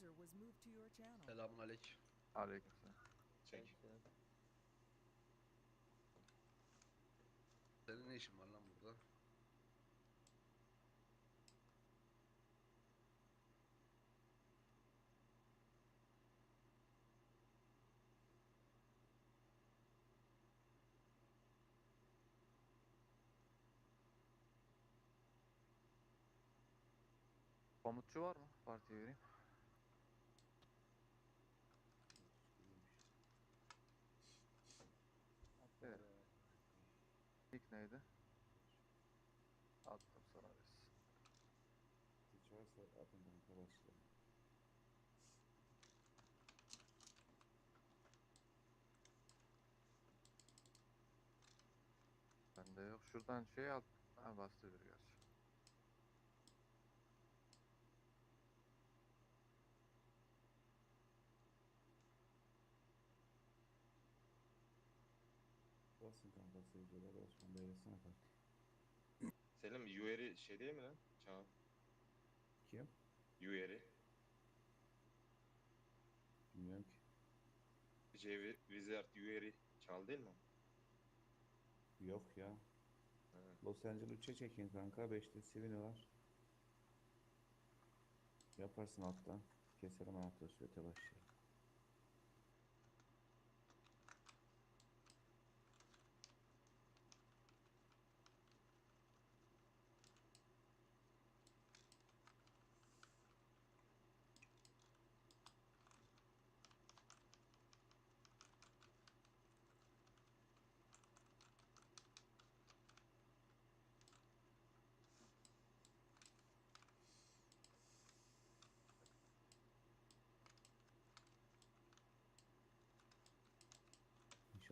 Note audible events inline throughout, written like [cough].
User was moved to your channel. Selamun aleyküm. Aleykümselam. Çek. Senin ne işin var lan burada? Komutçu var mı? Partiye vereyim. Evet. İlk neydi? Attım sana biz. Hiç varsa atın arkadaşlar. Bende yok. Şuradan şey al. Ha bastı bir gerçi. Basın kanka seyirciler Osman Bey'lesine bak. Selim UR'i şey değil mi lan? Çağ. Kim? UR'i. Bilmiyorum ki. C Wizard UR'i çal değil mi? Yok ya. Los Angeles 3'e çekin kanka. 5'te Sivini var. Yaparsın alttan. Keserim anahtarı sürekli başlayalım.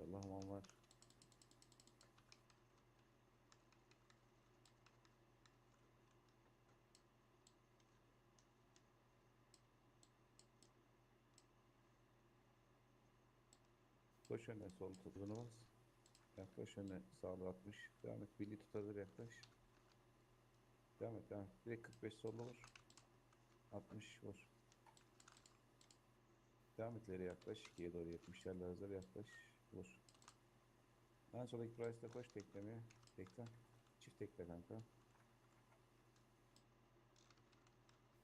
İnşallah aman var. Koş önüne sol tutunu bas. Yaklaş önüne sağlı 60. Devam et. Birliği tutabilir yaklaş. Devam et devam et. Direkt 45 sollu vur. 60 vur. Devam et ileri yaklaş. 2'ye doğru 70'lerle hazır yaklaş. Vur. En soldaki price'da koş teklemeye. Tekle. Çift tekle kanka.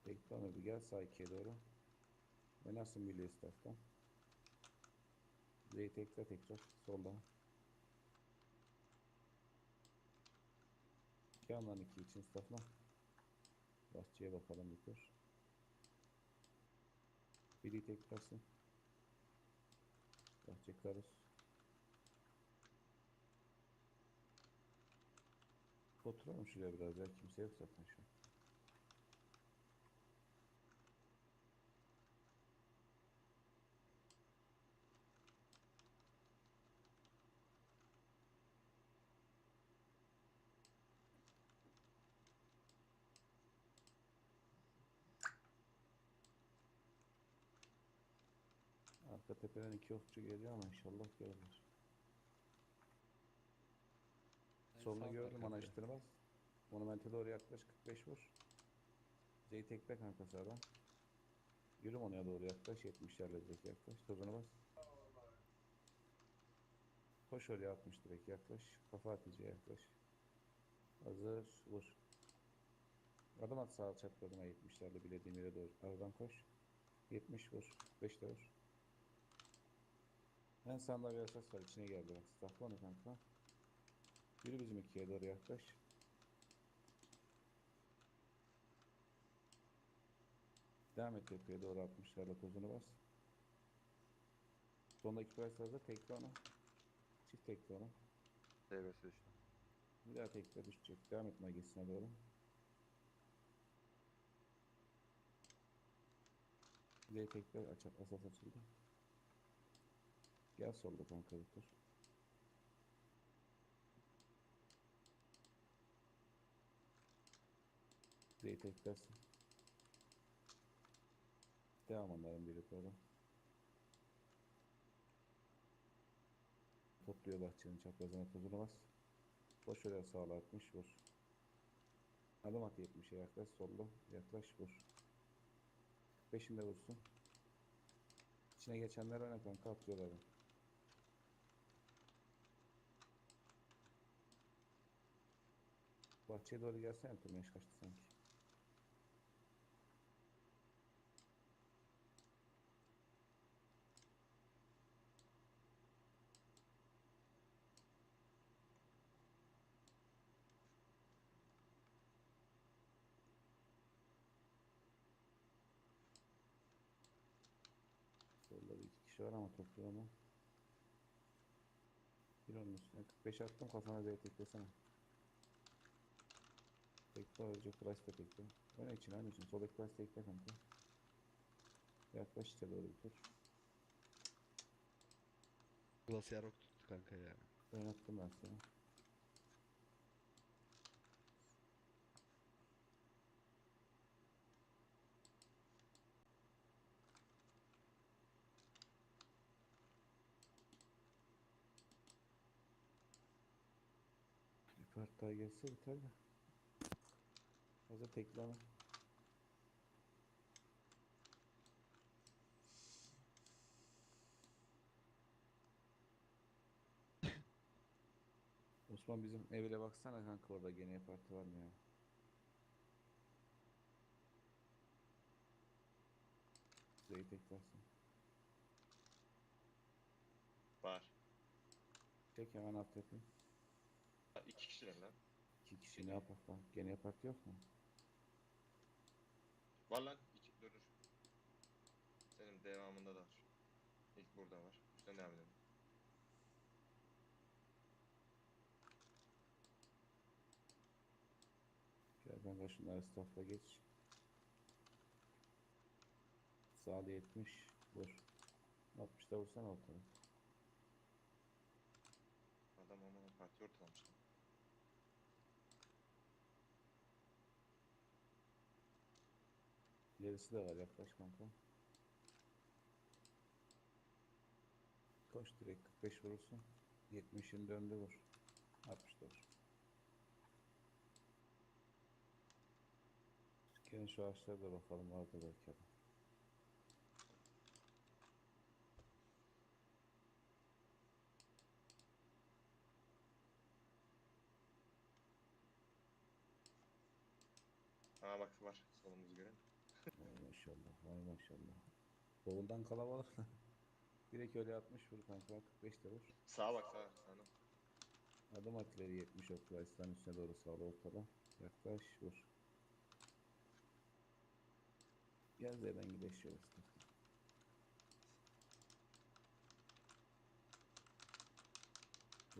Tekle onu bir gel sağ 2'ye doğru. Oynasın birliği staff'tan. Direği tekle tekrar. Solda. Yandan 2 için staff'la. Bahçeye bakalım bir tur. Biri teklersin. Bahçe karus. Oturalım şuraya biraz ya. Kimse yok zaten şu an. Arka tepeden iki okçu geliyor ama inşallah görürler. Solunu gördüm anaştırmaz. Monumente doğru yaklaş 45 vur. Zeyi tekle kanka sağdan. Yürü monuya doğru yaklaş 70'lerle direkt yaklaş. Tozunu bas. Koş oraya 60 direkt yaklaş. Kafa atıcıya yaklaş. Hazır vur. Adım at sağ çaprazına 70'lerle bilediğim yere doğru. Aradan koş. 70 vur. 5 de vur. En sağında bir esas var. içine geldi bak. Staffla onu kanka. Yürü bizim ikiye doğru yaklaş. Devam et tepeye doğru 60'larla tozunu bas. Sondaki price hazır. Tekle onu. Çift tekle onu. DB'si düştü. Bir daha tekle düşecek. Devam et magesine doğru. Bir de tekle aç asas açıldı. Gel solda kanka bir tur. Zeyi teklersin. Devam onların biri doğru. Topluyor bahçenin çaprazına tozunu bas. Boş öyle sağla 60 vur. Adım at 70'e yaklaş solda yaklaş vur. 45'inde vursun. İçine geçenler oyna kanka atıyorlar. Bahçeye doğru gelsene Turneş kaçtı sanki. Solda bir iki kişi var ama toplayalım. Bir onun üstüne 45 attım kafana Z teklesene. Tekle önce price de tekle. Oyna için aynı için. Soldaki price tekle kanka. Yaklaş içe doğru bir tur. Burası yarok tuttu kanka ya. Ben seni. Bir part daha gelse biter de. Tekli alın. Osman bizim evle baksana kanka orada gene parti var mı ya? Zeyi teklersin. Var. Çek hemen alt yapayım. Ha, iki kişiler lan. İki kişi ne yapak lan? Gene parti yok mu? Var lan. İki, dur. Senin devamında da var. İlk burada var. Üstten devam edelim. Gel kanka şunları staffla geç. Sağda 70. Vur. 60 da vursana ortada. Adam ama parti ortalamış. İlerisi de var yaklaş kanka. Koş direkt 45 vurursun. 70'in döndü vur. 60 da vur. Gelin şu ağaçlara da bakalım vardı belki adam. Aa Solumuzu gören. Vay maşallah, vay maşallah. Doğundan kalabalık. [laughs] Direkt öyle 60 vur kanka, 45 de vur. Sağa bak sağa. Sağına. Adım at ileri 70 okla İslam üstüne doğru sağda ortada. Yaklaş vur. Gel Z'den gideş şöyle istersen.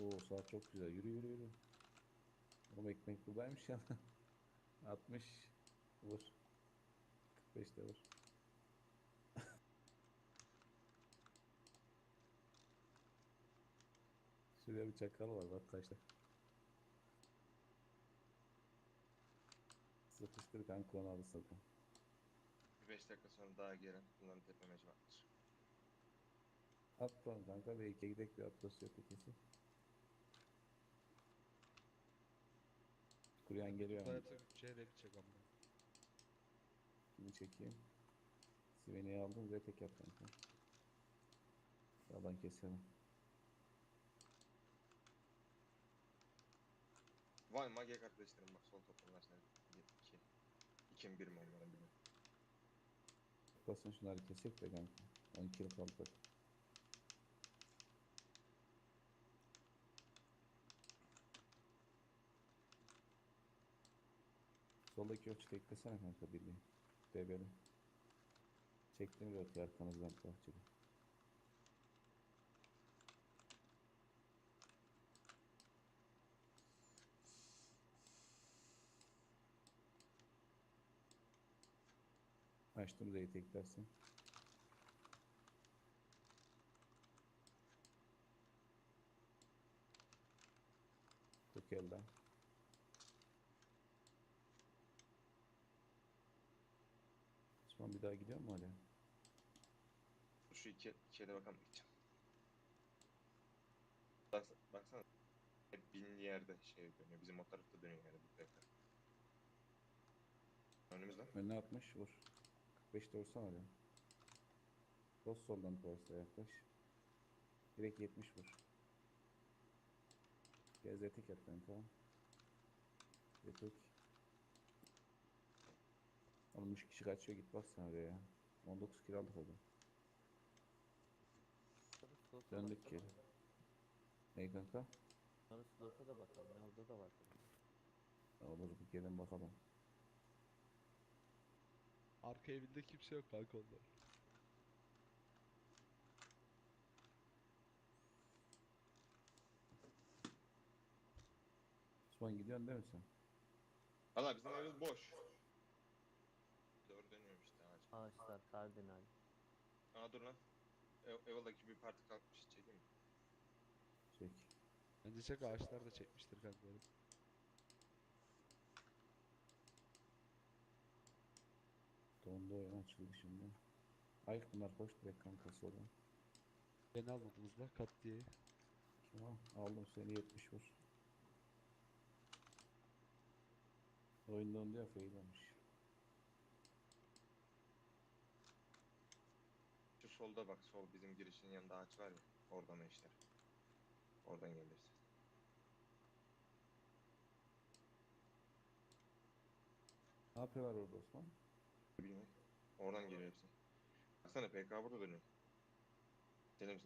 Oo saat çok güzel. Yürü yürü yürü. Oğlum ekmek buradaymış ya. [laughs] 60 vur. 45 de vur. [laughs] Şuraya bir çakal var bak kaçta. Sıkıştır kanka onu alı sakın. Bir beş dakika sonra daha gelen bunların tepemeci vardır. At lan kanka ve iki gidek bir atlasıyor tekesi. Kuruyan geliyor ama. Hayatı çeyrek çek ama. Kimi çekeyim. Siveni'yi aldım ve tek yap kanka. Sağdan keselim. Vay mage kardeşlerim bak sol toplar sen. 2. 2 mi 1 mi onların biri. Basın şunları kesek de kanka. 10 kilo kaldı. Soldaki ölçü teklesene kanka birliği. DB'li. Çektim bir öteye arkanızdan bahçede. Açtım Z'yi teklersin. Çok Osman bir daha gidiyor mu hala? Şu iki, ikiye de bakalım gideceğim. Bak, baksana. Hep binli yerde şey dönüyor. Bizim o tarafta dönüyor yani bu tarafa. Önümüzden. Önüne atmış vur. 45'te vursana bir. Dost soldan Twice'la yaklaş. Direkt 70 vur. Gel zetek yap kanka. Zetek. Oğlum 3 kişi kaçıyor git bak sen oraya ya. 19 kilo aldık orada. Sarı slota Döndük geri. Ney kanka? Sarı slota da bakalım. Ya orada da var. Ya Olur bir gelin bakalım. Arka evinde kimse yok kanka onlar. Osman gidiyorsun değil mi sen? Valla bizim evimiz boş. Doğru dönüyorum işte ağaç. Ağaçlar kardinal. Aa dur lan. Ev, Eval'daki bir parti kalkmış. Çekeyim mi? Çek. Bence çek ağaçlar da çekmiştir kanka oğlum. Dondu oyun açıldı şimdi. Ayık bunlar koş direkt kanka sola. Beni almadınız da kat diye. Tamam aldım seni 70 vur. Oyun dondu ya fail olmuş. Solda bak. Sol bizim girişin yanında ağaç var ya. Oradan eşler. Oradan gelirsin. Ne yapıyorlar orada Osman? Bilmiyorum. Oradan geliyor hepsi. Baksana PK burada dönüyor. Selim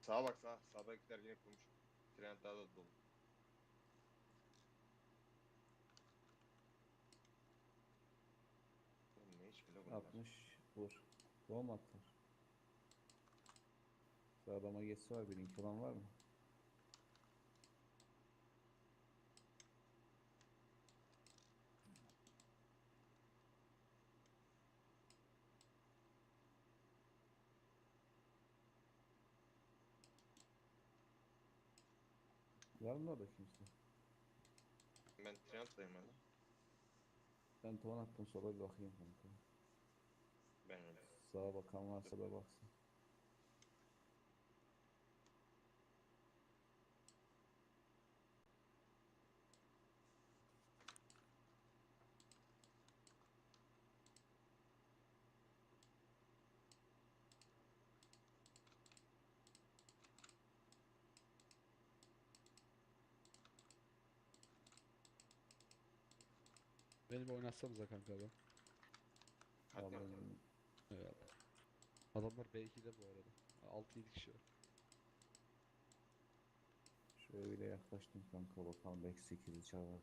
Sağa bak sağa. Sağdakiler yine kurmuş. Tren daha da dolu. Oğlum ne iş bile bunlar? 60 vur. Gol mu attılar? Sağda magesi var bir link olan var mı? Var mı orada kimse? Ben Trent'tayım hala. Ben ton attım sola bir bakayım kanka. Ben öyle. Sağa bakan varsa da baksın. Beni bir oynatsanıza kanka ben. Hadi Vallahi bakalım. Eyvallah. Adamlar B2'de bu arada. 6-7 kişi var. Şöyle yaklaştım kanka bakalım belki 8'i çalar.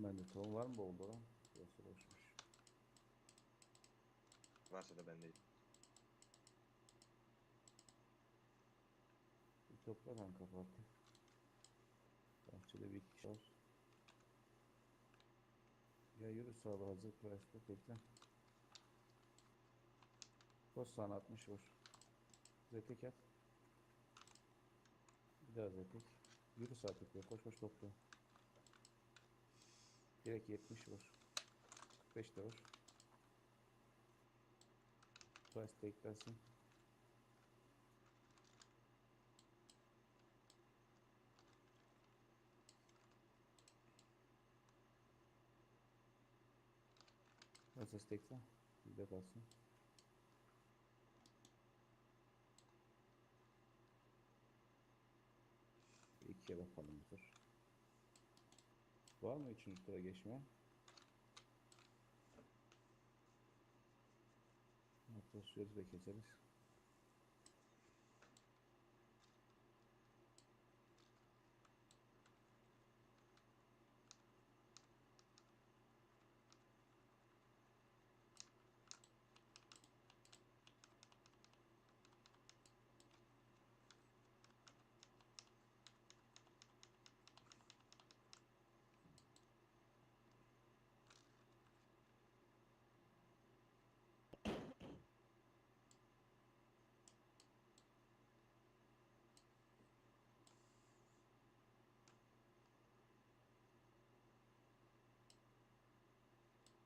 Bende ton var mı bol bol? Burası boşmuş. Varsa da bendeyim. Bir topla kanka Fatih. Bahçede bir kişi var. Ya yürü sağda hazır price'da bekle. Koş sana 60 vur. Zetek yap. Bir daha zetek. Yürü sağ tıkla koş koş topla. Direkt 70 vur. 45 de vur. Price teklersin. Nasıl tekse? Bir de kalsın. İkiye bakalım tur. Var mı üçüncü tura geçme? Yaklaşıyoruz ve keseriz.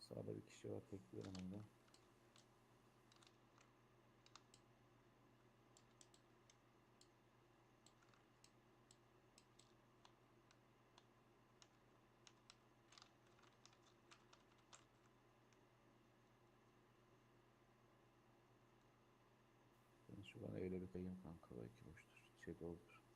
Sağda bir kişi var bekliyorum orada. Ben şuradan öyle bir kayayım kanka belki boştur. Şey doldur.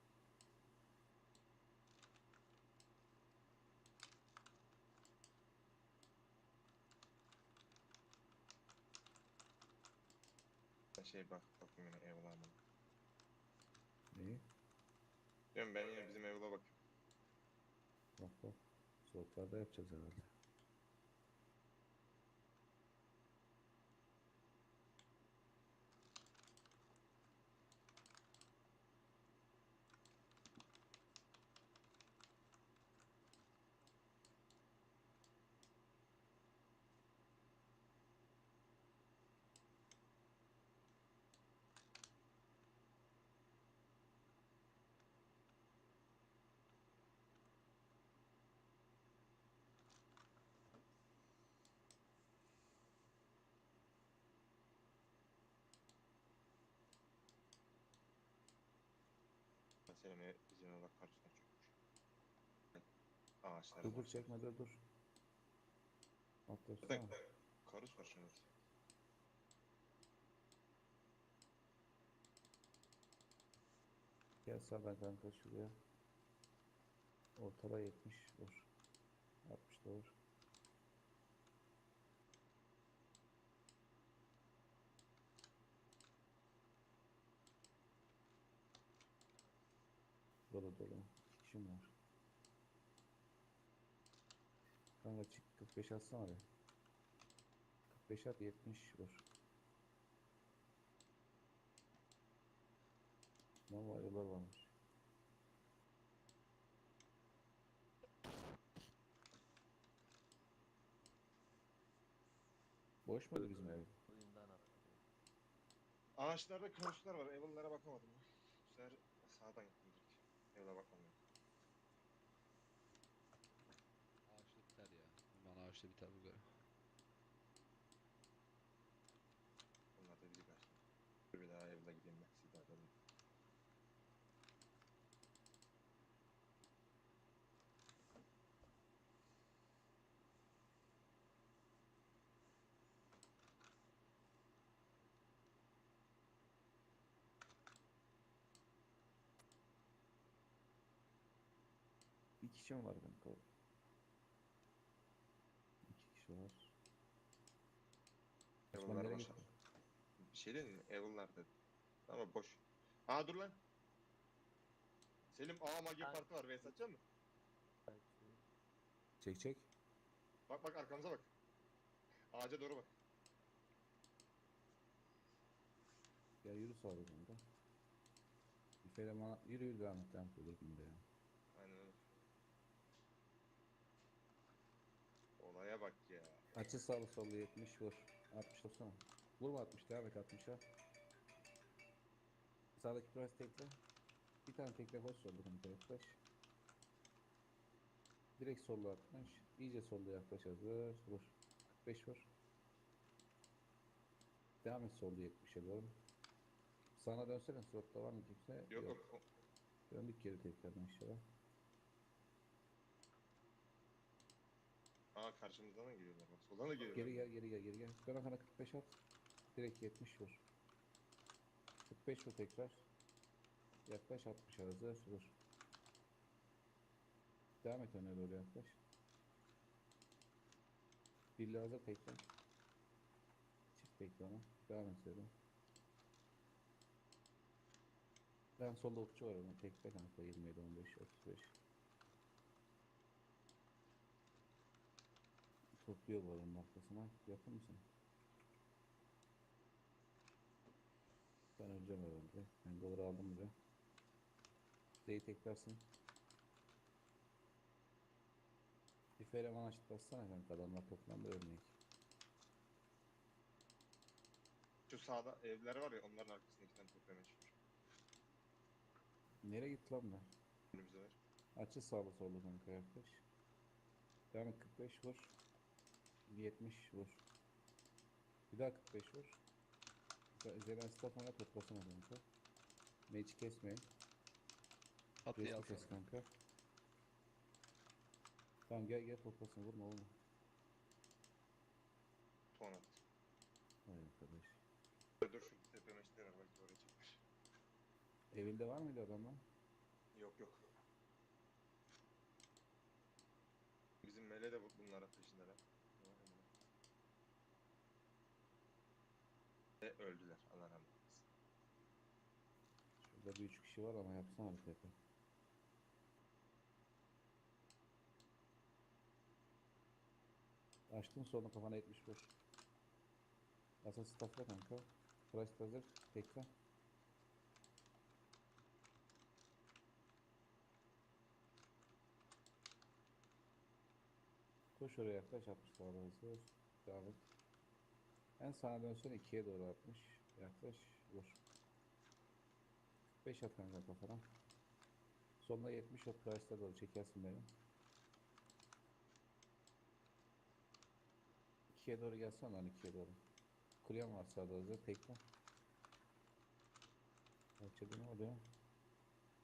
Şey bak bakayım yine Evla mı? Neyi? Diyorum ben yine bizim Evla bakıyorum. Bak bak. Soğuklarda yapacağız herhalde. Ev, bizim Evla karşısına çökmüş. Ağaçlar Dur dur çekme dur dur. Atla Zaten tutsana. karus var şurada. Gel sağdan kanka şuraya. Ortada 70 vur. 60 da vur. Dolu dolu. İki kişim var. Kanka çık 45 atsana be. 45 at 70 vur. Normal yollar varmış. Boş muydu bizim ev? Oyundan. Ağaçlarda karuslar var. Evla'lara bakamadım. Bu sefer sağdan gittim direkt. Evla bakmadım. Ağaçta biter ya. Ağaçta biter bu göre. Onlar da bizi karşıladı. Dur bir daha evla gideyim ben. Siz daha dönün. Bir kişi mi var kanka? İki kişi var. Osman nereye boş. gitti? Bir şey değil mi? Evliler dedi. Ama boş. Aa dur lan. Selim A magi Ha. parti var. Vs atacak mı? Çek çek. Bak bak arkamıza bak. Ağaca doğru bak. Ya yürü sağ ol kanka. Bir feleman yürü yürü devam et devam et. Olur bunda ya. Aynen öyle. Olaya bak ya. Açı sağlı sollu 70 vur. 60 olsana. Vurma 60 devam et 60'a. Sağdaki biraz tekle. Bir tane tekle hoş soldu kanka yaklaş. Direkt sollu 60. İyice sollu yaklaş hazır. Vur. 45 vur. Devam et sollu 70'e doğru. Sana dönsene slotta var mı kimse? Yok yok. Döndük geri tekrardan aşağı. Aa karşımızdan da geliyorlar bak. Soldan da geliyorlar. Geri gel geri gel geri gel. Dön arkana 45 at. Direkt 70 vur. 45 vur tekrar. Yaklaş 60 hazır vur. Devam et öne doğru yaklaş. Birli hazır tekrar. Çift tekrar ona. Devam et öyle. Ben solda okçu var onun tekte kanka 27 15 35. Topluyor bu arada arkasına. Yakın mısın? Ben öleceğim herhalde. Ben doları aldım buraya. D'yi teklarsın. Bir feleman açıp bassana kanka adamlar toplandı örneğin. Şu sağda evler var ya onların arkasında iki tane toplamaya çıkmış. Nereye gitti lan bu? Önümüzde var. Açı sağlı sollu kanka yaklaş. Et 45 vur. 70 vur. Bir daha 45 vur. Zelen staff ona toplasana kanka. Mage'i kesmeyin. Atıyı Resti kes kanka. Tamam gel gel toplasın vurma vurma. Tuğan at. Vay arkadaş. Dur şu tepe meşleri var belki oraya çekmiş. Evinde var mıydı adamlar? Yok yok. Bizim mele de bu- bunlara Ve öldüler. Allah rahmet eylesin. Şurada bir üç kişi var ama yapsana bir tepe. Açtın sonra kafana 70 vur. Asıl staffla kanka. Price hazır. Tekle. Koş oraya yaklaş 60 sağda hazır. Devam et. En sağa dönsene 2'ye doğru 60. Yaklaş. Vur. 5 at kanka kafana. Sonuna 70 at Price'la doğru çekersin beni. 2'ye doğru gelsene lan 2'ye doğru. Kuryem var sağda hazır. Tekle. Bahçede ne oluyor?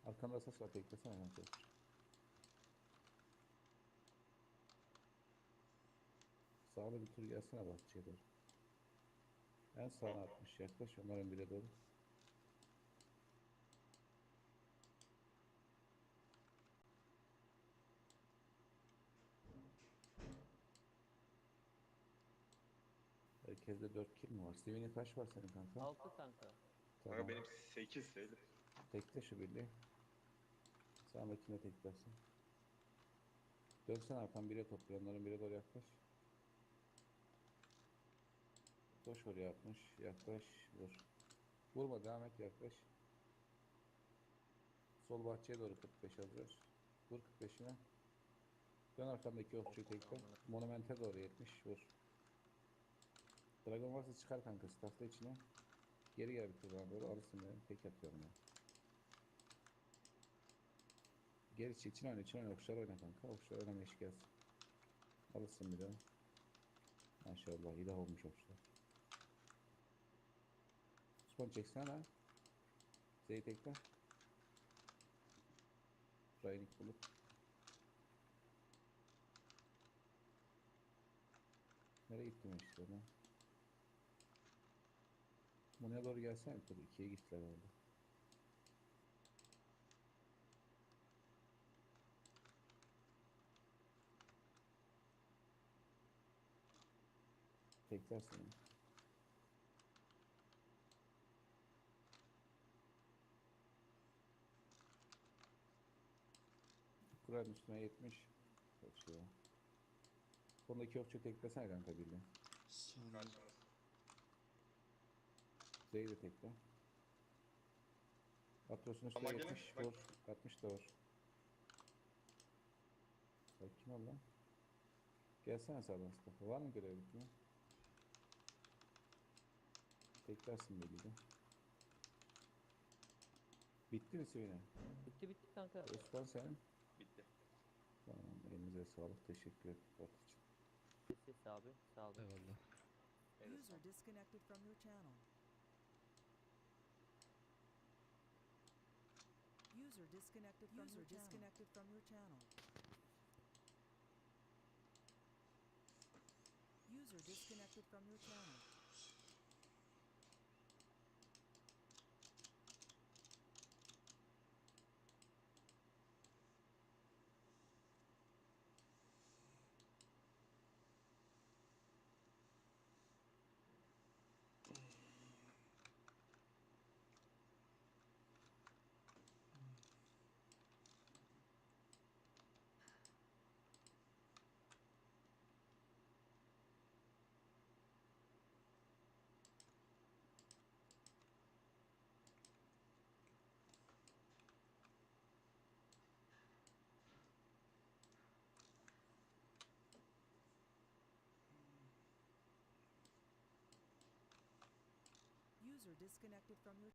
Arkanda asas var teklesene kanka. Sağda bir tur gelsene bahçeye doğru. En sağa 60 yaklaş onların bile doğru. Herkeste 4 kill mi var? Steven'in kaç var senin kanka? 6 kanka. Tamam. Kanka benim 8 sayılı. Tekle şu birliği. Sağındakine teklersin. Dönsen arkan bire topluyor. Onların bire doğru yaklaş. Koş oraya yapmış. Yaklaş. Vur. Vurma devam et yaklaş. Sol bahçeye doğru 45 hazır. Vur 45'ine. Dön arkandaki okçuyu tekle. Monumente doğru 70 vur. Dragon varsa çıkar kanka staffla içine. Geri gel bir tur bana doğru alırsın beni. Tek atıyorum ben. Geri içi için oyna için oyna okçular oyna kanka. Okçular oynama eşlik gelsin. Alırsın bir daha. Maşallah ilah olmuş okçular. Osman çeksene. Z'yi tekle. Raynik bulup. Nereye gittim işte lan? Buraya doğru gelsene bir tur. İkiye gittiler orada. Teklersin. ya. Kur'an üstüne 70. Çok şey. Sondaki okçu teklesene kanka birliği. Karşımız. Z'yi de tekle. Atros'un üstüne Ama gelin, 70 bak. vur. 60 da vur. Sakin ol lan. Gelsene sağdan Mustafa. Var mı görev bitme? Teklersin belli de. Bitti mi Sivine? Bitti bitti kanka. Osman senin. Elinize sağlık. Teşekkür ederim. Ses abi. Sağ olun. Eyvallah. Evet. User disconnected from your channel. User disconnected from your disconnected from your channel. User disconnected from your channel. User disconnected from your